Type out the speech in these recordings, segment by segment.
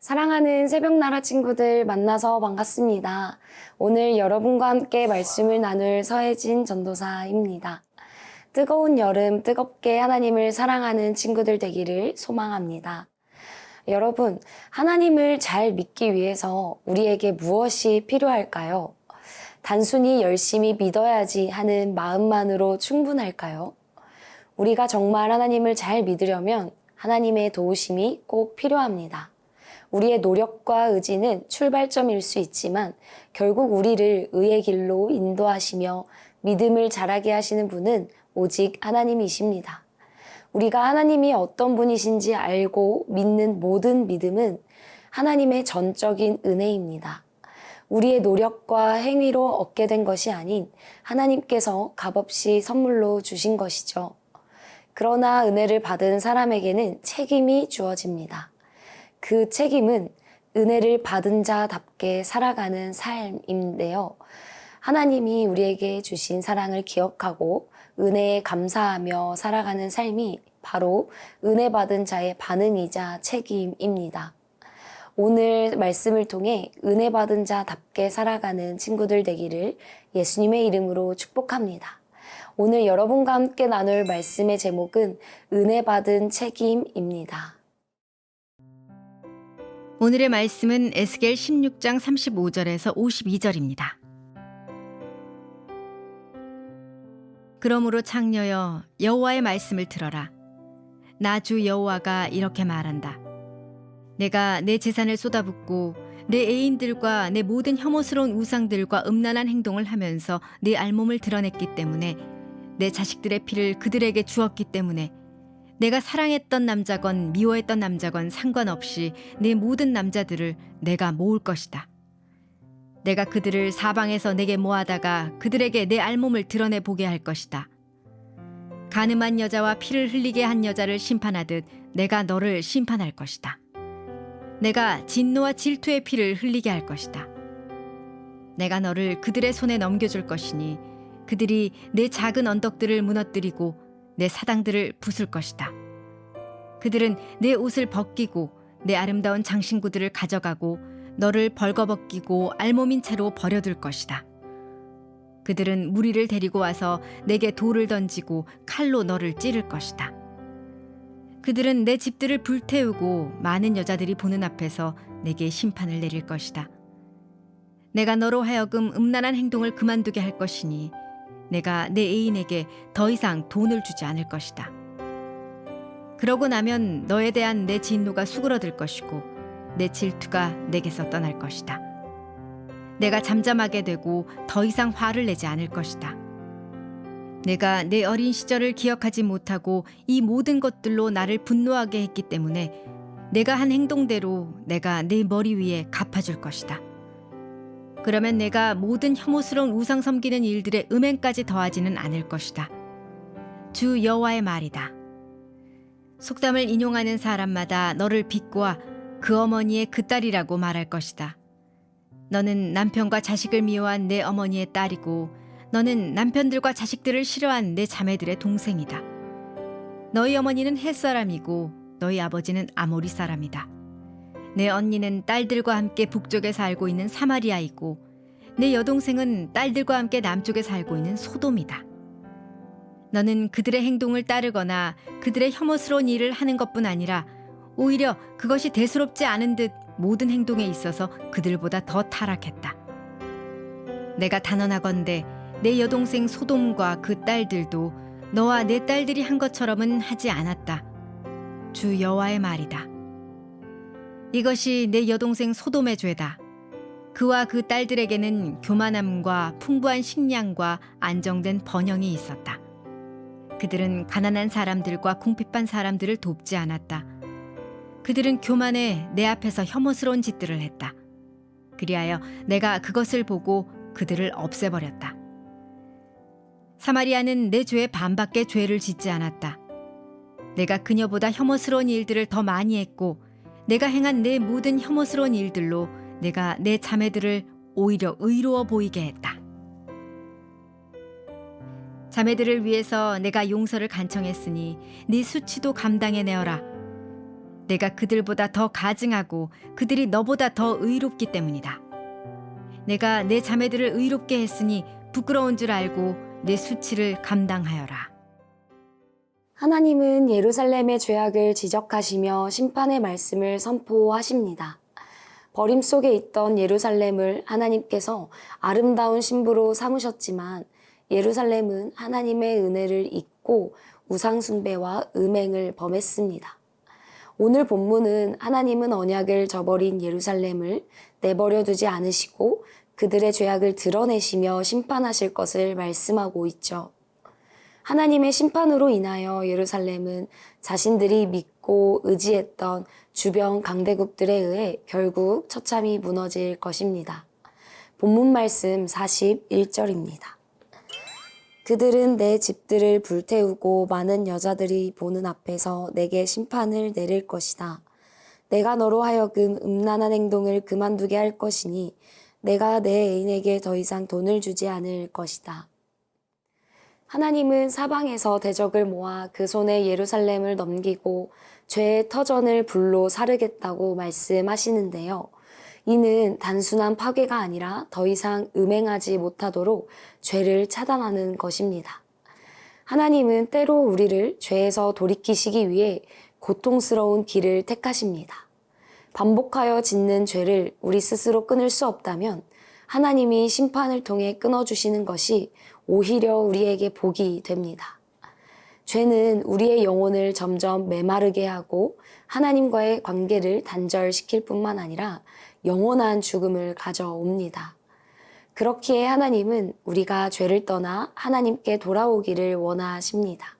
사랑하는 새벽나라 친구들 만나서 반갑습니다. 오늘 여러분과 함께 말씀을 나눌 서혜진 전도사입니다. 뜨거운 여름 뜨겁게 하나님을 사랑하는 친구들 되기를 소망합니다. 여러분, 하나님을 잘 믿기 위해서 우리에게 무엇이 필요할까요? 단순히 열심히 믿어야지 하는 마음만으로 충분할까요? 우리가 정말 하나님을 잘 믿으려면 하나님의 도우심이 꼭 필요합니다. 우리의 노력과 의지는 출발점일 수 있지만 결국 우리를 의의 길로 인도하시며 믿음을 자라게 하시는 분은 오직 하나님이십니다. 우리가 하나님이 어떤 분이신지 알고 믿는 모든 믿음은 하나님의 전적인 은혜입니다. 우리의 노력과 행위로 얻게 된 것이 아닌 하나님께서 값없이 선물로 주신 것이죠. 그러나 은혜를 받은 사람에게는 책임이 주어집니다. 그 책임은 은혜를 받은 자답게 살아가는 삶인데요. 하나님이 우리에게 주신 사랑을 기억하고 은혜에 감사하며 살아가는 삶이 바로 은혜 받은 자의 반응이자 책임입니다. 오늘 말씀을 통해 은혜 받은 자답게 살아가는 친구들 되기를 예수님의 이름으로 축복합니다. 오늘 여러분과 함께 나눌 말씀의 제목은 은혜 받은 책임입니다. 오늘의 말씀은 에스겔 16장 35절에서 52절입니다. 그러므로 창녀여 여호와의 말씀을 들어라. 나 주 여호와가 이렇게 말한다. 내가 내 재산을 쏟아붓고 내 애인들과 내 모든 혐오스러운 우상들과 음란한 행동을 하면서 내 알몸을 드러냈기 때문에 내 자식들의 피를 그들에게 주었기 때문에 내가 사랑했던 남자건 미워했던 남자건 상관없이 내 모든 남자들을 내가 모을 것이다. 내가 그들을 사방에서 내게 모아다가 그들에게 내 알몸을 드러내 보게 할 것이다. 가늠한 여자와 피를 흘리게 한 여자를 심판하듯 내가 너를 심판할 것이다. 내가 진노와 질투의 피를 흘리게 할 것이다. 내가 너를 그들의 손에 넘겨줄 것이니 그들이 내 작은 언덕들을 무너뜨리고 내 사당들을 부술 것이다. 그들은 내 옷을 벗기고 내 아름다운 장신구들을 가져가고 너를 벌거벗기고 알몸인 채로 버려둘 것이다. 그들은 무리를 데리고 와서 내게 돌을 던지고 칼로 너를 찌를 것이다. 그들은 내 집들을 불태우고 많은 여자들이 보는 앞에서 내게 심판을 내릴 것이다. 내가 너로 하여금 음란한 행동을 그만두게 할 것이니 내가 내 애인에게 더 이상 돈을 주지 않을 것이다. 그러고 나면 너에 대한 내 진노가 수그러들 것이고 내 질투가 내게서 떠날 것이다. 내가 잠잠하게 되고 더 이상 화를 내지 않을 것이다. 내가 내 어린 시절을 기억하지 못하고 이 모든 것들로 나를 분노하게 했기 때문에 내가 한 행동대로 내가 내 머리 위에 갚아줄 것이다. 그러면 내가 모든 혐오스러운 우상 섬기는 일들의 음행까지 더하지는 않을 것이다. 주 여호와의 말이다. 속담을 인용하는 사람마다 너를 비꼬아 그 어머니의 그 딸이라고 말할 것이다. 너는 남편과 자식을 미워한 내 어머니의 딸이고 너는 남편들과 자식들을 싫어한 내 자매들의 동생이다. 너희 어머니는 햇사람이고 너희 아버지는 아모리 사람이다. 내 언니는 딸들과 함께 북쪽에 살고 있는 사마리아이고 내 여동생은 딸들과 함께 남쪽에 살고 있는 소돔이다. 너는 그들의 행동을 따르거나 그들의 혐오스러운 일을 하는 것뿐 아니라 오히려 그것이 대수롭지 않은 듯 모든 행동에 있어서 그들보다 더 타락했다. 내가 단언하건대 내 여동생 소돔과 그 딸들도 너와 내 딸들이 한 것처럼은 하지 않았다. 주 여호와의 말이다. 이것이 내 여동생 소돔의 죄다. 그와 그 딸들에게는 교만함과 풍부한 식량과 안정된 번영이 있었다. 그들은 가난한 사람들과 궁핍한 사람들을 돕지 않았다. 그들은 교만해 내 앞에서 혐오스러운 짓들을 했다. 그리하여 내가 그것을 보고 그들을 없애버렸다. 사마리아는 내 죄의 반밖에 죄를 짓지 않았다. 내가 그녀보다 혐오스러운 일들을 더 많이 했고 내가 행한 내 모든 혐오스러운 일들로 내가 내 자매들을 오히려 의로워 보이게 했다. 자매들을 위해서 내가 용서를 간청했으니 네 수치도 감당해 내어라. 내가 그들보다 더 가증하고 그들이 너보다 더 의롭기 때문이다. 내가 내 자매들을 의롭게 했으니 부끄러운 줄 알고 내 수치를 감당하여라. 하나님은 예루살렘의 죄악을 지적하시며 심판의 말씀을 선포하십니다. 버림 속에 있던 예루살렘을 하나님께서 아름다운 신부로 삼으셨지만 예루살렘은 하나님의 은혜를 잊고 우상숭배와 음행을 범했습니다. 오늘 본문은 하나님은 언약을 저버린 예루살렘을 내버려 두지 않으시고 그들의 죄악을 드러내시며 심판하실 것을 말씀하고 있죠. 하나님의 심판으로 인하여 예루살렘은 자신들이 믿고 의지했던 주변 강대국들에 의해 결국 처참히 무너질 것입니다. 본문 말씀 41절입니다. 그들은 내 집들을 불태우고 많은 여자들이 보는 앞에서 내게 심판을 내릴 것이다. 내가 너로 하여금 음란한 행동을 그만두게 할 것이니 내가 내 애인에게 더 이상 돈을 주지 않을 것이다. 하나님은 사방에서 대적을 모아 그 손에 예루살렘을 넘기고 죄의 터전을 불로 사르겠다고 말씀하시는데요. 이는 단순한 파괴가 아니라 더 이상 음행하지 못하도록 죄를 차단하는 것입니다. 하나님은 때로 우리를 죄에서 돌이키시기 위해 고통스러운 길을 택하십니다. 반복하여 짓는 죄를 우리 스스로 끊을 수 없다면 하나님이 심판을 통해 끊어주시는 것이 오히려 우리에게 복이 됩니다. 죄는 우리의 영혼을 점점 메마르게 하고 하나님과의 관계를 단절시킬 뿐만 아니라 영원한 죽음을 가져옵니다. 그렇기에 하나님은 우리가 죄를 떠나 하나님께 돌아오기를 원하십니다.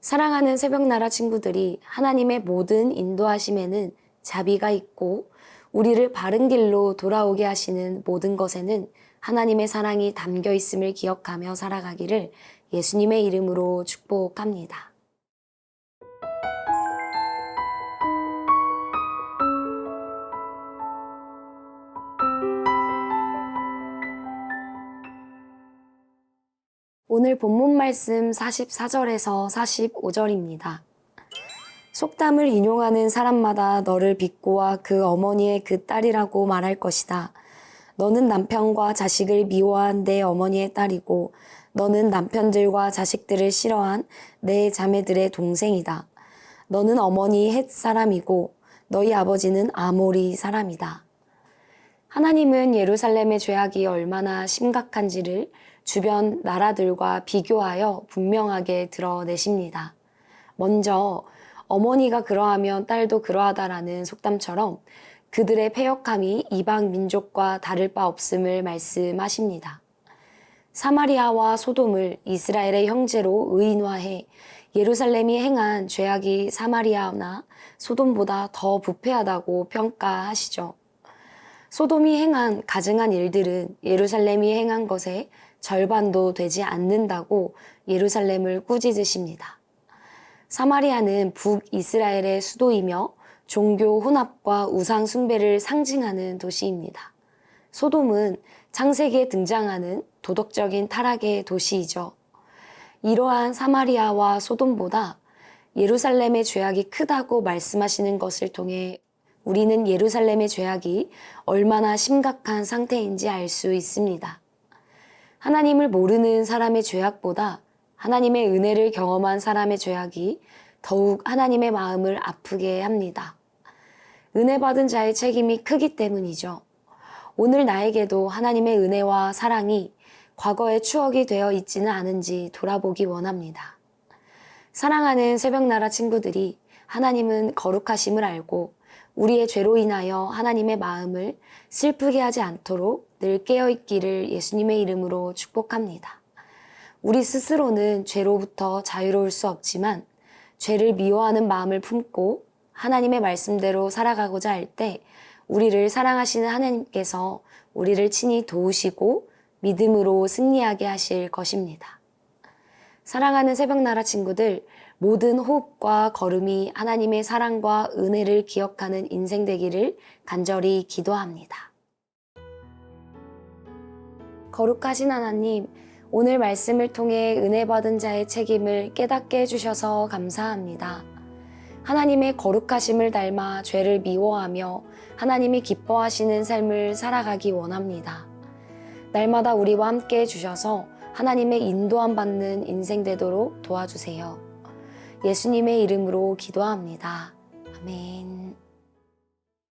사랑하는 새벽나라 친구들이 하나님의 모든 인도하심에는 자비가 있고 우리를 바른 길로 돌아오게 하시는 모든 것에는 하나님의 사랑이 담겨 있음을 기억하며 살아가기를 예수님의 이름으로 축복합니다. 오늘 본문 말씀 44절에서 45절입니다. 속담을 인용하는 사람마다 너를 비꼬아 그 어머니의 그 딸이라고 말할 것이다. 너는 남편과 자식을 미워한 내 어머니의 딸이고 너는 남편들과 자식들을 싫어한 내 자매들의 동생이다. 너는 어머니 헷 사람이고 너희 아버지는 아모리 사람이다. 하나님은 예루살렘의 죄악이 얼마나 심각한지를 주변 나라들과 비교하여 분명하게 드러내십니다. 먼저 어머니가 그러하면 딸도 그러하다라는 속담처럼 그들의 패역함이 이방 민족과 다를 바 없음을 말씀하십니다. 사마리아와 소돔을 이스라엘의 형제로 의인화해 예루살렘이 행한 죄악이 사마리아나 소돔보다 더 부패하다고 평가하시죠. 소돔이 행한 가증한 일들은 예루살렘이 행한 것의 절반도 되지 않는다고 예루살렘을 꾸짖으십니다. 사마리아는 북이스라엘의 수도이며 종교 혼합과 우상 숭배를 상징하는 도시입니다. 소돔은 창세기에 등장하는 도덕적인 타락의 도시이죠. 이러한 사마리아와 소돔보다 예루살렘의 죄악이 크다고 말씀하시는 것을 통해 우리는 예루살렘의 죄악이 얼마나 심각한 상태인지 알 수 있습니다. 하나님을 모르는 사람의 죄악보다 하나님의 은혜를 경험한 사람의 죄악이 더욱 하나님의 마음을 아프게 합니다. 은혜 받은 자의 책임이 크기 때문이죠. 오늘 나에게도 하나님의 은혜와 사랑이 과거의 추억이 되어 있지는 않은지 돌아보기 원합니다. 사랑하는 새벽나라 친구들이 하나님은 거룩하심을 알고 우리의 죄로 인하여 하나님의 마음을 슬프게 하지 않도록 늘 깨어있기를 예수님의 이름으로 축복합니다. 우리 스스로는 죄로부터 자유로울 수 없지만 죄를 미워하는 마음을 품고 하나님의 말씀대로 살아가고자 할 때 우리를 사랑하시는 하나님께서 우리를 친히 도우시고 믿음으로 승리하게 하실 것입니다. 사랑하는 새벽나라 친구들, 모든 호흡과 걸음이 하나님의 사랑과 은혜를 기억하는 인생 되기를 간절히 기도합니다. 거룩하신 하나님, 오늘 말씀을 통해 은혜 받은 자의 책임을 깨닫게 해주셔서 감사합니다. 하나님의 거룩하심을 닮아 죄를 미워하며 하나님이 기뻐하시는 삶을 살아가기 원합니다. 날마다 우리와 함께 해주셔서 하나님의 인도함 받는 인생 되도록 도와주세요. 예수님의 이름으로 기도합니다. 아멘.